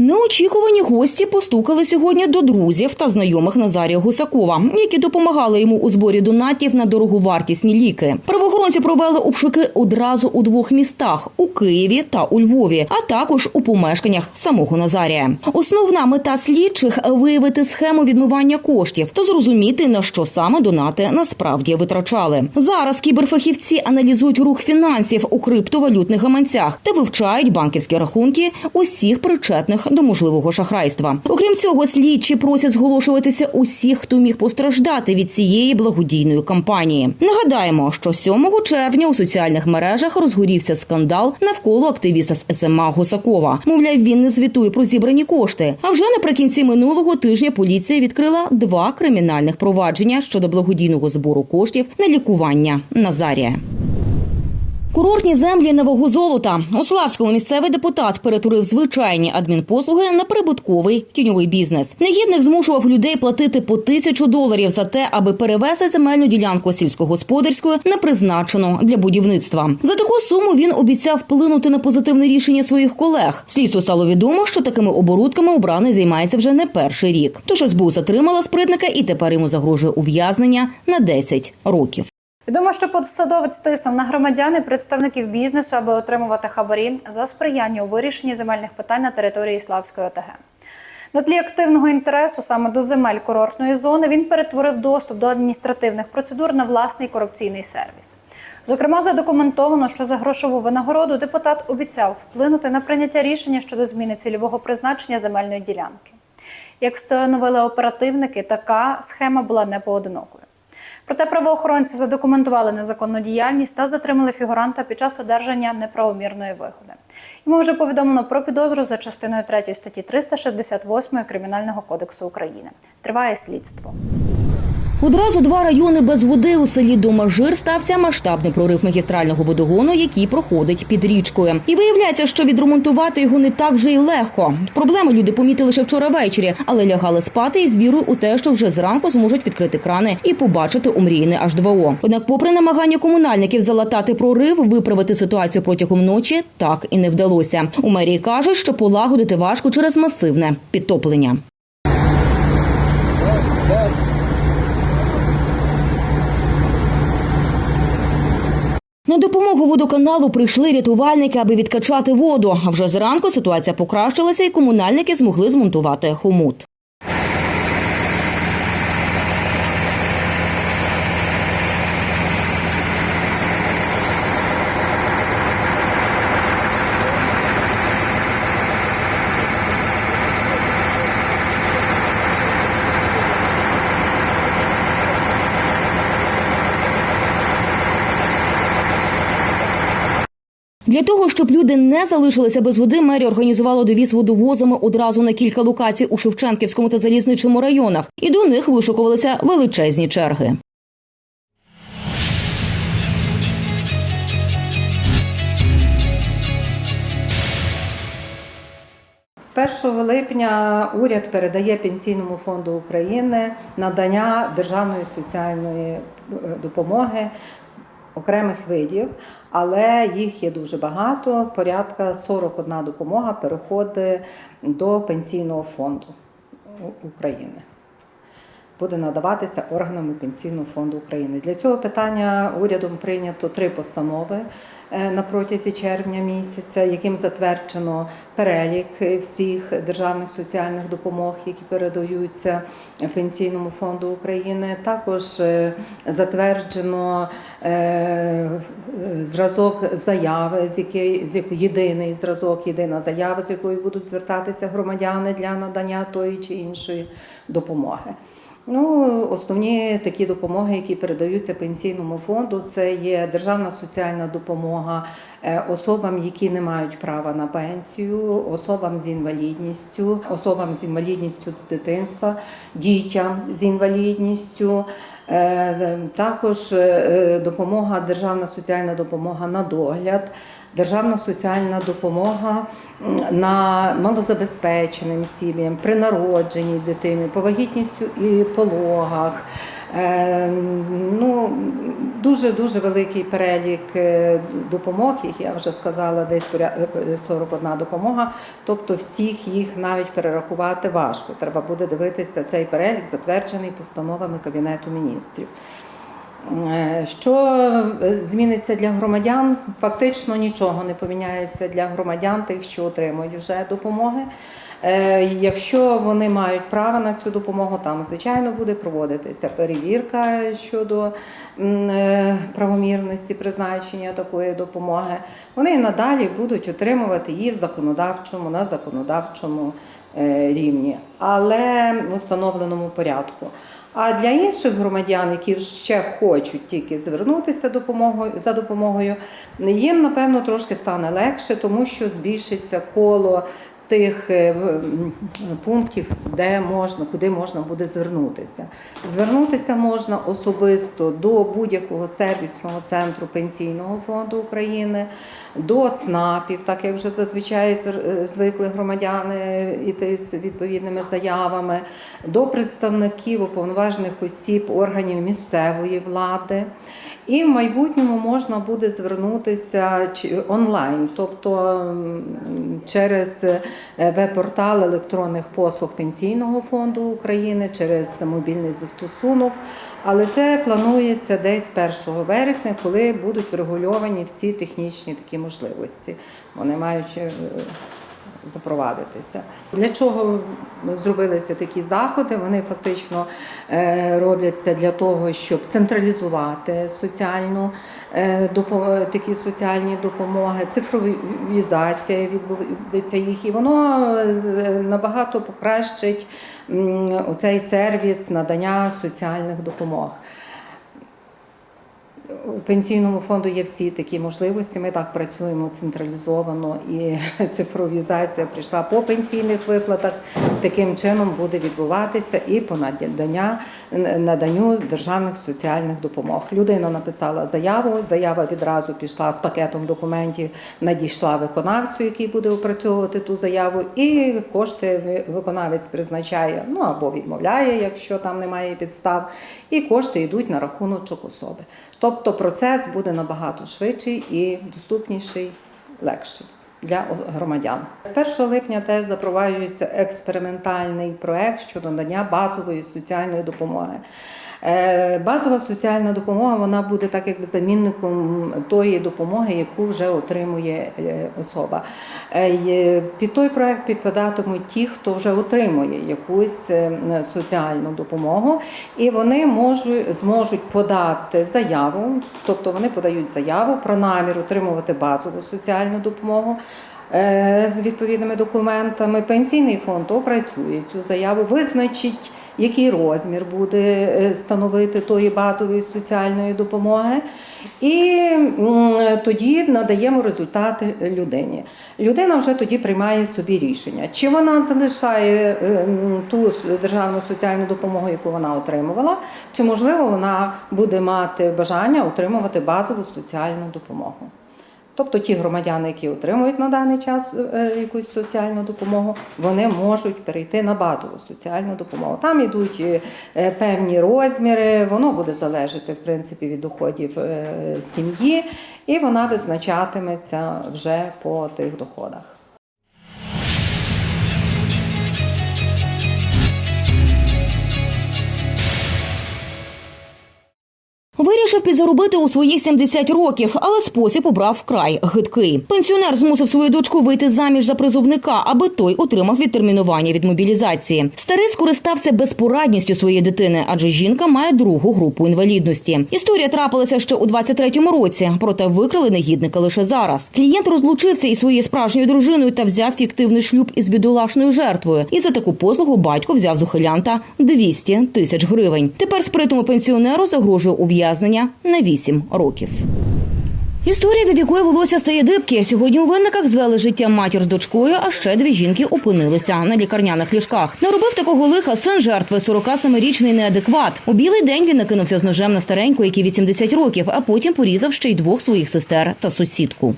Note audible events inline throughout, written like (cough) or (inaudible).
Неочікувані гості постукали сьогодні до друзів та знайомих Назарія Гусакова, які допомагали йому у зборі донатів на дороговартісні ліки. Правоохоронці провели обшуки одразу у двох містах у Києві та у Львові, а також у помешканнях самого Назарія. Основна мета слідчих виявити схему відмивання коштів та зрозуміти на що саме донати насправді витрачали. Зараз кіберфахівці аналізують рух фінансів у криптовалютних гаманцях та вивчають банківські рахунки усіх причетних до можливого шахрайства. Окрім цього, слідчі просять зголошуватися усіх, хто міг постраждати від цієї благодійної кампанії. Нагадаємо, що 7 червня у соціальних мережах розгорівся скандал навколо активіста з СМА Гусакова. Мовляв, він не звітує про зібрані кошти. А вже наприкінці минулого тижня поліція відкрила два кримінальних провадження щодо благодійного збору коштів на лікування Назарія. Курортні землі на вагу золота. У Славському місцевий депутат перетворив звичайні адмінпослуги на прибутковий тіньовий бізнес. Негідник змушував людей платити по тисячу доларів за те, аби перевести земельну ділянку сільськогосподарської на призначену для будівництва. За таку суму він обіцяв вплинути на позитивне рішення своїх колег. Слідству стало відомо, що такими оборудками обраний займається вже не перший рік. Тож СБУ затримала спритника і тепер йому загрожує ув'язнення на 10 років. Відомо, що посадовець тиснув на громадян і представників бізнесу, аби отримувати хабарі за сприяння у вирішенні земельних питань на території Славської ОТГ. На тлі активного інтересу саме до земель курортної зони він перетворив доступ до адміністративних процедур на власний корупційний сервіс. Зокрема, задокументовано, що за грошову винагороду депутат обіцяв вплинути на прийняття рішення щодо зміни цільового призначення земельної ділянки. Як встановили оперативники, така схема була не поодинокою. Проте правоохоронці задокументували незаконну діяльність та затримали фігуранта під час одержання неправомірної вигоди. Йому вже повідомлено про підозру за частиною 3 статті 368 Кримінального кодексу України. Триває слідство. Одразу два райони без води у селі Домажир стався масштабний прорив магістрального водогону, який проходить під річкою. І виявляється, що відремонтувати його не так вже й легко. Проблеми люди помітили ще вчора ввечері, але лягали спати із вірою у те, що вже зранку зможуть відкрити крани і побачити омріяне H2O. Однак, попри намагання комунальників залатати прорив, виправити ситуацію протягом ночі так і не вдалося. У мерії кажуть, що полагодити важко через масивне підтоплення. На допомогу водоканалу прийшли рятувальники, аби відкачати воду. А вже зранку ситуація покращилася, і комунальники змогли змонтувати хомут. Для того, щоб люди не залишилися без води, мерія організувала довіз водовозами одразу на кілька локацій у Шевченківському та залізничному районах, і до них вишукувалися величезні черги. З 1 липня уряд передає Пенсійному фонду України надання державної соціальної е, допомоги окремих видів, але їх є дуже багато. Порядка 41 допомога переходить до Пенсійного фонду України. Буде надаватися органами Пенсійного фонду України. Для цього питання урядом прийнято три постанови е, на протязі червня місяця, яким затверджено перелік всіх державних соціальних допомог, які передаються Пенсійному фонду України. Також е, затверджено е, зразок заяви, з якої- єдиний зразок, єдина заява, з якою будуть звертатися громадяни для надання тої чи іншої допомоги. Ну, основні такі допомоги, які передаються пенсійному фонду, це є державна соціальна допомога особам, які не мають права на пенсію, особам з інвалідністю, особам з інвалідністю дитинства, дітям з інвалідністю. Е, Також е, допомога, державна соціальна допомога на догляд, державна соціальна допомога на малозабезпеченим сім'ям, при народженні дитини, по вагітністю і пологах. Е, Ну, дуже дуже великий перелік е, допомог, їх я вже сказала, десь поря- е, 41 допомога. Тобто всіх їх навіть перерахувати важко. Треба буде дивитися цей перелік, затверджений постановами Кабінету міністрів. Е, Що зміниться для громадян? Фактично нічого не поміняється для громадян, тих, що отримують вже допомоги. Е, Якщо вони мають право на цю допомогу, там звичайно буде проводитися перевірка щодо е, правомірності призначення такої допомоги. Вони і надалі будуть отримувати її в законодавчому на законодавчому е, рівні, але в установленому порядку. А для інших громадян, які ще хочуть тільки звернутися допомогою за допомогою, їм напевно трошки стане легше, тому що збільшиться коло тих е, пунктів, де можна, куди можна буде звернутися. Звернутися можна особисто до будь-якого сервісного центру Пенсійного фонду України, до ЦНАПів, так як вже зазвичай е, звикли громадяни іти з відповідними заявами, до представників уповноважених осіб органів місцевої влади. І в майбутньому можна буде звернутися онлайн, тобто через веб-портал електронних послуг Пенсійного фонду України, через мобільний застосунок. Але це планується десь 1 вересня, коли будуть врегульовані всі технічні такі можливості. Вони мають е, запровадитися. Для чого зробилися такі заходи? Вони фактично е, робляться для того, щоб централізувати соціальну е, такі соціальні допомоги, цифровізація відбудеться їх, і воно набагато покращить м, оцей сервіс надання соціальних допомог. Пенсійному фонду є всі такі можливості. Ми так працюємо централізовано і (laughs) цифровізація прийшла по пенсійних виплатах. Таким чином буде відбуватися і по надання наданню державних соціальних допомог. Людина написала заяву. Заява відразу пішла з пакетом документів, надійшла виконавцю, який буде опрацьовувати ту заяву, і кошти ви- виконавець призначає, ну або відмовляє, якщо там немає підстав, і кошти йдуть на рахуночок особи. Тобто процес буде набагато швидший і доступніший, легший для громадян. З 1 липня теж запроваджується експериментальний проект щодо надання базової соціальної допомоги. Е, Базова соціальна допомога вона буде так якби замінником тої допомоги, яку вже отримує е, особа. Е, Під той проект підпадатимуть ті, хто вже отримує якусь соціальну допомогу, і вони можуть зможуть подати заяву, тобто вони подають заяву про намір отримувати базову соціальну допомогу. Е, З відповідними документами пенсійний фонд опрацює цю заяву, визначить який розмір буде е, становити тої базової соціальної допомоги. І тоді надаємо результати людині. Людина вже тоді приймає собі рішення, чи вона залишає е, ту державну соціальну допомогу, яку вона отримувала, чи можливо вона буде мати бажання отримувати базову соціальну допомогу. Тобто ті громадяни, які отримують на даний час е, якусь соціальну допомогу, вони можуть перейти на базову соціальну допомогу. Там йдуть е, е, певні розміри, воно буде залежати в принципі від доходів е, сім'ї, і вона визначатиметься вже по тих доходах. Вирішив підзаробити у свої 70 років, але спосіб обрав вкрай гидкий. Пенсіонер змусив свою дочку вийти заміж за призовника, аби той отримав відтермінування від мобілізації. Старий скористався безпорадністю своєї дитини, адже жінка має другу групу інвалідності. Історія трапилася ще у 23-му році, проте викрили негідника лише зараз. Клієнт розлучився із своєю справжньою дружиною та взяв фіктивний шлюб із бідолашною жертвою. І за таку послугу батько взяв з ухилянта 200 тисяч гривень. Тепер спритому пенсіонеру загрожує ув'язнення на 8 років. Історія, від якої волосся стає дибки. Сьогодні у винниках звели життя матір з дочкою, а ще дві жінки опинилися на лікарняних ліжках. Наробив такого лиха син жертви 47-річний неадекват. У білий день він накинувся з ножем на стареньку, якій 80 років, а потім порізав ще й двох своїх сестер та сусідку.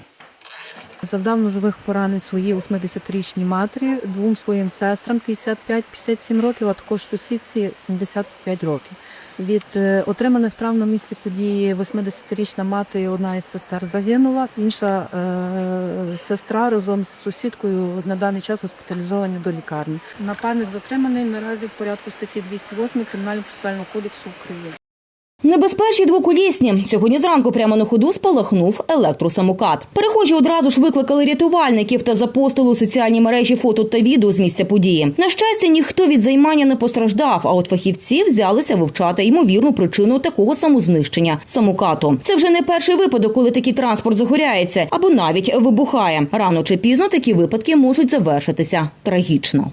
Завдав ножових поранень своїй 80-річній матері, двом своїм сестрам 55-57 років, а також сусідці 75 років. Від е, отриманих травм на місці події 80-річна мати одна із сестер загинула. Інша е, сестра разом з сусідкою на даний час госпіталізовані до лікарні. Нападник затриманий наразі в порядку статті 208 кримінально процесуального кодексу України. Небезпечні двоколісні. Сьогодні зранку прямо на ходу спалахнув електросамокат. Перехожі одразу ж викликали рятувальників та запостили у соціальні мережі фото та відео з місця події. На щастя, ніхто від займання не постраждав. А от фахівці взялися вивчати ймовірну причину такого самознищення самокату. Це вже не перший випадок, коли такий транспорт загоряється або навіть вибухає. Рано чи пізно такі випадки можуть завершитися трагічно.